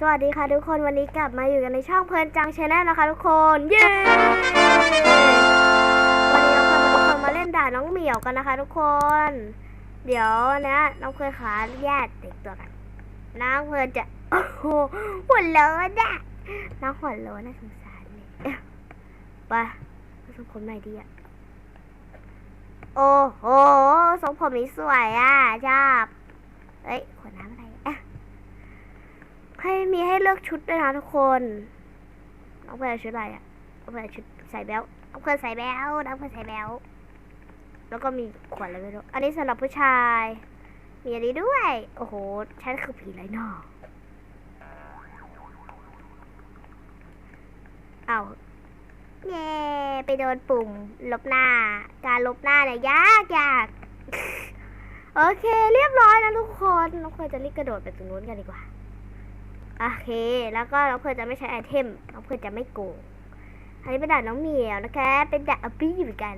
สวัสดีค่ะทุกคนวันนี้กลับมาอยู่กันในช่องเพลินจังชาแนลนะคะทุกคนเย้วันนี้น้องเพลินกับทุกคนมาเล่นด่าน้องเหมียวกันนะคะ ทุกคน เดี๋ยวนะน้องเพลินขาแยกเด็กตัวกันน้องเพลินจะโอ้โหหัวโล้นอะน้องหัวโล้นน่าสงสารเลยเอ๊ะไปทรงผมไหนดีอะโอ้โหทรงผมนี้สวยอะชอบเอ้ยขวดน้ำอะไร ให้มีให้เลือกชุดด้วยนะทุกคนน้องเพื่อนชุดอะไรอะน้องเพื่อนชุดใส่แบลน้องเพื่อนใส่แบลน้องเพื่อนใส่แบลแล้วก็มีขวดอะไรไม่รู้ อันนี้สำหรับผู้ชาย มีอันนี้ด้วย โอ้โห ฉันคือผีไรนอเอาเย่ไปโดนปุ่ม ลบหน้า การลบหน้าเนี่ยยากยากโอเค เรียบร้อยนะทุกคนน้องเพื่อนจะรีบกระโดดไปตรงนู้นกันดีกว่า โอเค แล้วก็น้องเพลิร์นจะไม่ใช้ไอเทมน้องเพลิร์นจะไม่โกง อันนี้เป็นด่านน้องเหมียวนะคะ เป็นด่านอปี้เหมือนกัน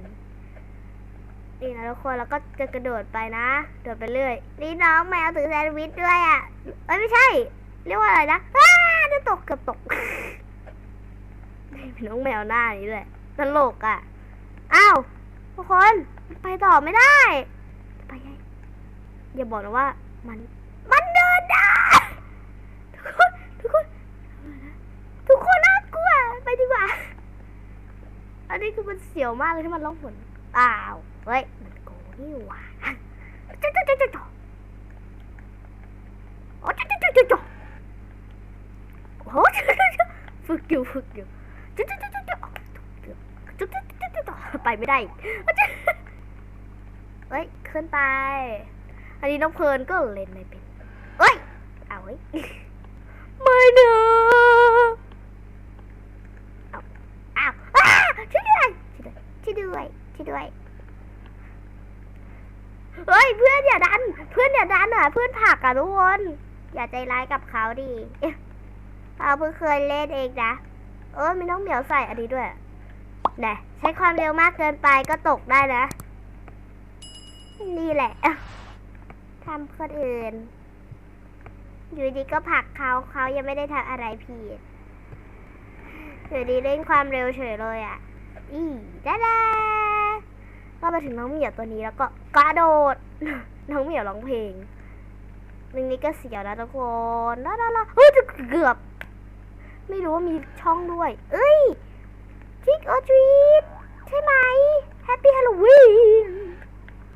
นี่นะทุกคน แล้วก็จะกระโดดไปนะ โดดไปเรื่อย นี่น้องแมวถือแซนด์วิชด้วยอะ เอ้ยไม่ใช่ เรียกว่าอะไรนะอ้าจะตกเกือบตกเป็นน้องแมวหน้านี้เลยตลกอะ อ้าวทุกคน ไปต่อไม่ได้ ไปไงอย่าบอกนะว่ามัน มันเดินได้ ทุกคนทุกคนทุกคนน่ากลัวไปดีกว่า อันนี้คือมันเสียวมากเลยที่มันร้องฝนอ้าวเฮ้ย มันโกงนี่หว่าจ๊ะจ๊ะจ๊ะจ๊ะจ๊ะโอ้จ๊ะจ๊ะจ๊ะจ๊ะจ๊โอ้จ๊ะจ๊ะจ๊ะฝึกอยู่ฝึกอยู่จ๊ะจ๊ะจ๊ะจ๊ะจ๊ะจ๊ะจ๊ะจ๊ะจ๊ะจ๊ะไปไม่ได้เฮ้ยขึ้นไป อันนี้น้องเพลินก็เล่นไม่เป็นเฮ้ย เอาเฮ้ยไม่นอาอ้าวอ้าช่วยด้วยช่วย ด้วยช่ด้วย เฮ้ยเพื่อนอย่าดัน เพื่อนอย่าดันอะ เพื่อนผักอะทุกคน อย่าใจร้ายกับเขาดิเอ๊ะเราเพิ่งเคยเล่นเองนะ เออมีน้องเหมียวใส่อันนี้ด้วยน่ใช้ความเร็วมากเกินไปก็ตกได้นะ นี่แหละทำคนอื่น อยู่ดีก็ผักเขาเขายังไม่ได้ทำอะไรผิดอยู่ดีเร่งความเร็วเฉยเลยอะ อีด้าดา ก็ไปถึงน้องเหมียวตัวนี้แล้วก็กระโดด น้องเหมียวร้องเพลงหนึ่งนี้ก็เสียวนะทุกคนน่ารักเฮ้ยเกือบ ไม่รู้ว่ามีช่องด้วย เอ้ยทิกออทรีทใช่ไหมแฮปปี้ฮาโลวีน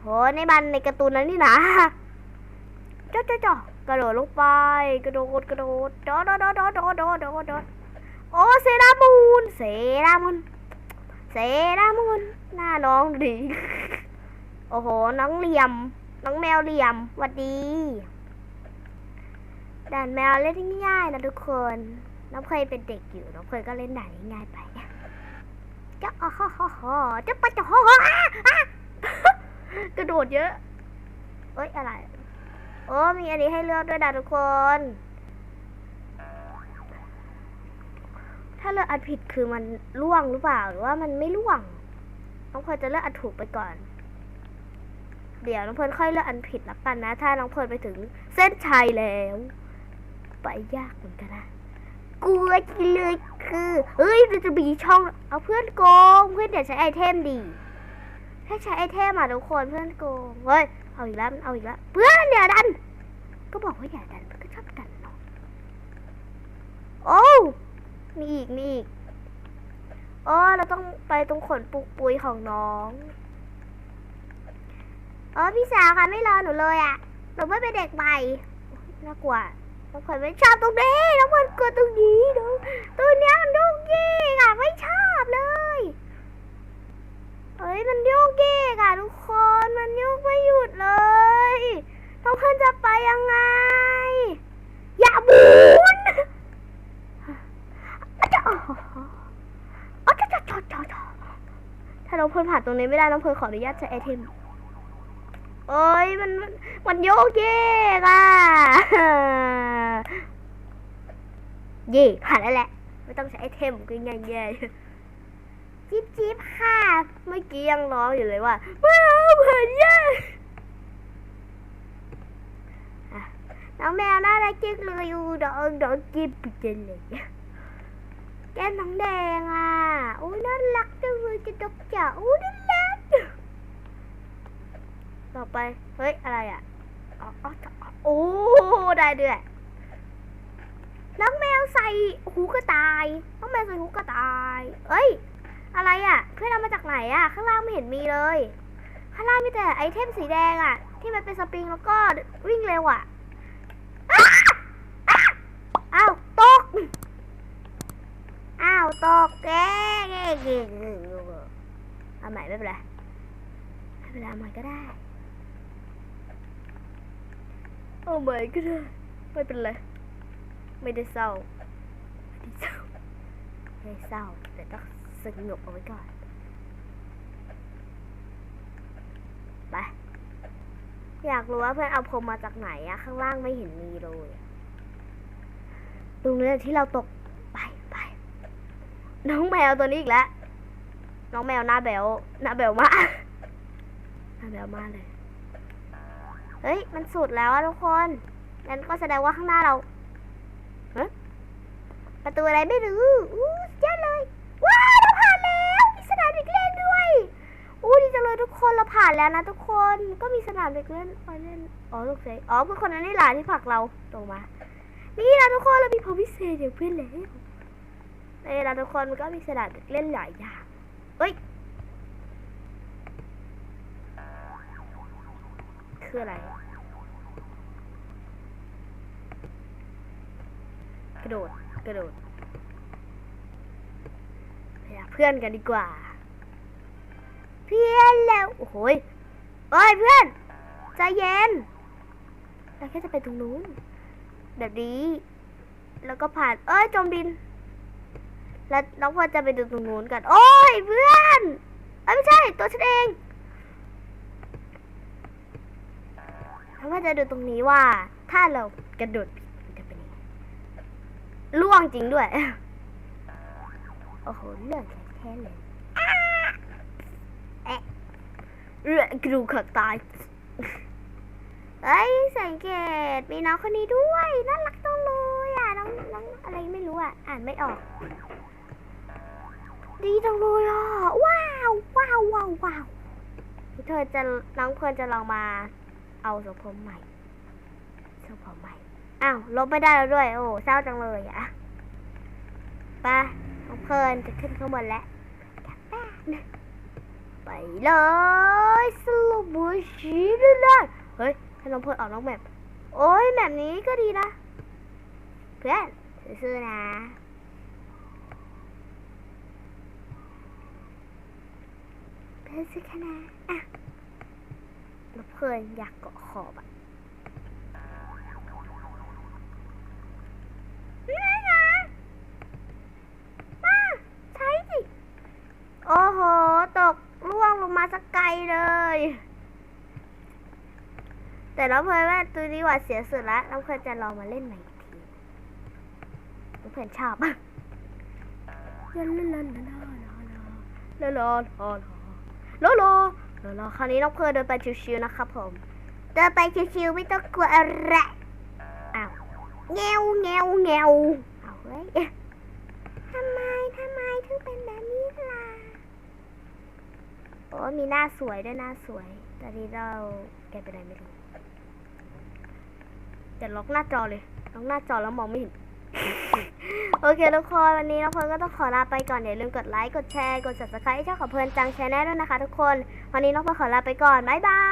โหในบันในการ์ตูนนั้นนี่นะจ้าจ้าจ้ากระโดดลงไป กระโดดกระโดดโดดโดดโดดโดดโดดโดดโอ้เซรามูนเซรามูน เซรามูนหน้าน้องดี โอ้โห น้องเหลี่ยม น้องแมวเหลี่ยมหวัดดีด่านแมวเล่นง่ายๆนะทุกคน น้องเคยเป็นเด็กอยู่ น้องเคยก็เล่นด่านง่ายๆไปจ้าอ๋อฮ่อฮ่อฮ่อจ้าปะจ้าฮ่อฮ่ออะอะกระโดดเยอะ เอ้ยอะไร โอ้มีอันนี้ให้เลือกด้วยนะทุกคน ถ้าเลือกอันผิดคือมันล่วงหรือเปล่าหรือว่ามันไม่ล่วง น้องเพลิร์นจะเลือกอันถูกไปก่อน เดี๋ยวน้องเพลิร์นค่อยเลือกอันผิดละกันนะ ถ้าน้องเพลิร์นไปถึงเส้นชัยแล้ว ไปยากเหมือนกันนะกลัวจริงเลยคือเฮ้ยมันจะมีช่องเอาเพื่อนโกง เพื่อนเดี๋ยวใช้ไอเทมดีถ้าใช้ไอเทมอะทุกคนเพื่อนโกงเฮ้ยเอาอีกแล้วมันเอาอีกแล้วเพื่อนอย่าดัน ก็บอกว่าอย่าดันมันก็ชอบดันเนาะโอ้ มีอีก มีอีกโอ้เราต้องไปตรงขนปุกปุยของน้องเออพี่สาวคะไม่รอหนูเลยอะ่ะ หนูไม่เป็นเด็กใหม่ น่ากลัวน้องคนไม่ชอบตรงนี้ น้องคนกลัวตรงนี้น้องตัวเนี้ยมันโยกเยกอะไม่ชอบเลย เฮ้ย มันโยกเยกอะทุกคนมันโยกไม่หยุดเลยน้องเพื่อนจะไปยังไง อย่าบุนอะจะอ๋ออะจะจะจะจะจะถ้าน้องเพื่อนผ่าน ตรงนี้ไม่ได้น้องเพื่อนขออนุญาตใช้ไอเทมเอ้ยมันมันมันโยกเยกอะเย่ผ่านแล้วแหละ ไม่ต้องใช้ไอเทมก็ง่ายๆจิ๊บจิ๊บค่ะ เมื่อกี้ยังร้องอยู่เลยว่าไม่เอาเผื่อแย่อะน้องแมวน่ารักจังเลยอูดอกดอกกิบเจนเลยแก้มน้องแดงอะ โอ้ยน่ารักจังเลยจะดกจ๋าโอ้ยน่ารักต่อไป เฮ้ย อะไรอะอ๋ออ๋อโอ้ได้ด้วยน้องแมวใส่หูกระต่ายน้องแมวใส่หูกระต่ายเอ้ย อะไรอะ เพื่อนเอามาจากไหนอะ ข้างล่างไม่เห็นมีเลย ข้างล่างมีแต่ไอเทมสีแดงอะ ที่มันเป็นสปริงแล้วก็วิ่งเร็วอะอ้าวาวตกแกแกแกเอาใหม่ไม่เป็นไรไม่เป็นไรเอาใหม่ก็ได้เอาใหม่ก็ได้ไม่เป็นไรไม่ได้เศร้าไม่ได้เศร้าไม่ได้เศร้าแต่ต้องสงบเอาไว้ก่อนไปอยากรู้ว่าเพื่อนเอาพรมมาจากไหนอะข้างล่างไม่เห็นมีเลย ตรงนี้ที่เราตก น้องแมวตัวนี้อีกแล้ว น้องแมวหน้าแบวหน้าแบวมากหน้าแบวมากเลย เฮ้ย มันสุดแล้วทุกคนงั้นก็แสดงว่าข้างหน้าเราฮะประตูอะไรไม่รู้อู้ยอดเลย ว้าวเราผ่านแล้วมีสนามเด็กเล่นด้วยอู้ดีจังเลยทุกคนเราผ่านแล้วนะทุกคนก็มีสนามเด็กเล่นไปเล่นอ๋อลูกเซอ๋อเพื่อนคนนั้นนี่หละที่ผลักเราตรงมา นี่นะทุกคนเรามีพรพิเศษอย่างเพื่อนแล้ว ในเราทุกคนมันก็มีสนามเล่นหลายอย่างเอ้ย คืออะไร กระโดด กระโดดไปหาเพื่อนกันดีกว่า เพื่อนแล้ว โอ้โหยเอ้ยเพื่อนใจเย็นเราแค่จะไปตรงนู้นแบบนี้ แล้วก็ผ่าน เอ้ย จมดิน แล้วน้องพลจะไปดูตรงนู้นกัน โอ้ยเพื่อนไม่ใช่ตัวฉันเองน้องพลจะดูตรงนี้ว่า ถ้าเรากระโดดจะเป็นยังไงล่วงจริงด้วย โอ้โหเลือดแท้เลยเอ๊ะเลือดกระดูกขาดตายเอ้ยสังเกตมีน้องคนนี้ด้วย น่ารักจังเลยอะ น้องน้องอะไรไม่รู้อะ อ่านไม่ออก ดีจังเลยอะ ว้าวว้าวว้าวว้าวเธอจะน้องเพลินจะลองมา เอาทรงผมใหม่ทรงผมใหม่อ้าวลบไม่ได้แล้วด้วย โอ้เศร้าจังเลยอะไปน้องเพลินจะขึ้นข้างบนแล้วไปเลยสรุปบูชีด้วยนะเฮ้ยให้น้องเพลินออกน้องแบบโอ้ยแบบนี้ก็ดีนะ เพื่อนซื้อนะ เพื่ อนซื้อคณะอะแล้วเพื่อนอยากเกาะขอบอะนี่ไงมาใช้สิ โอ้โห ตกล่วงลงมาสักไกลเลย แต่น้องเพลินว่าตัวนี้หวาดเสียสุดละน้องเพลินจะลองมาเล่นใหม่อีกทีน้องเพลินชอบอะลาลาลาลาล รอรอรอรอคราวนี้น้องเพลินเดินไปชิวๆนะครับผมเดินไปชิวๆไม่ต้องกลัวอะไรอ้าวเงวเงวเงวเอาเฮ้ยทำไมทำไมถึงเป็นแบบนี้ล่ะโอ้มีหน้าสวยด้วยหน้าสวยตอนนี้เราแกเป็นไรไม่รู้จะล็อกหน้าจอเลยล็อกหน้าจอแล้วมองไม่เห็น โอเคทุกคนวันนี้น้องเพลินก็ต้องขอลาไปก่อนอย่าลืมกดไลค์กดแชร์กด subscribe ให้ช่องของเพลินจังชาแนลด้วยนะคะทุกคน วันนี้น้องเพลินขอลาไปก่อนบ๊ายบาย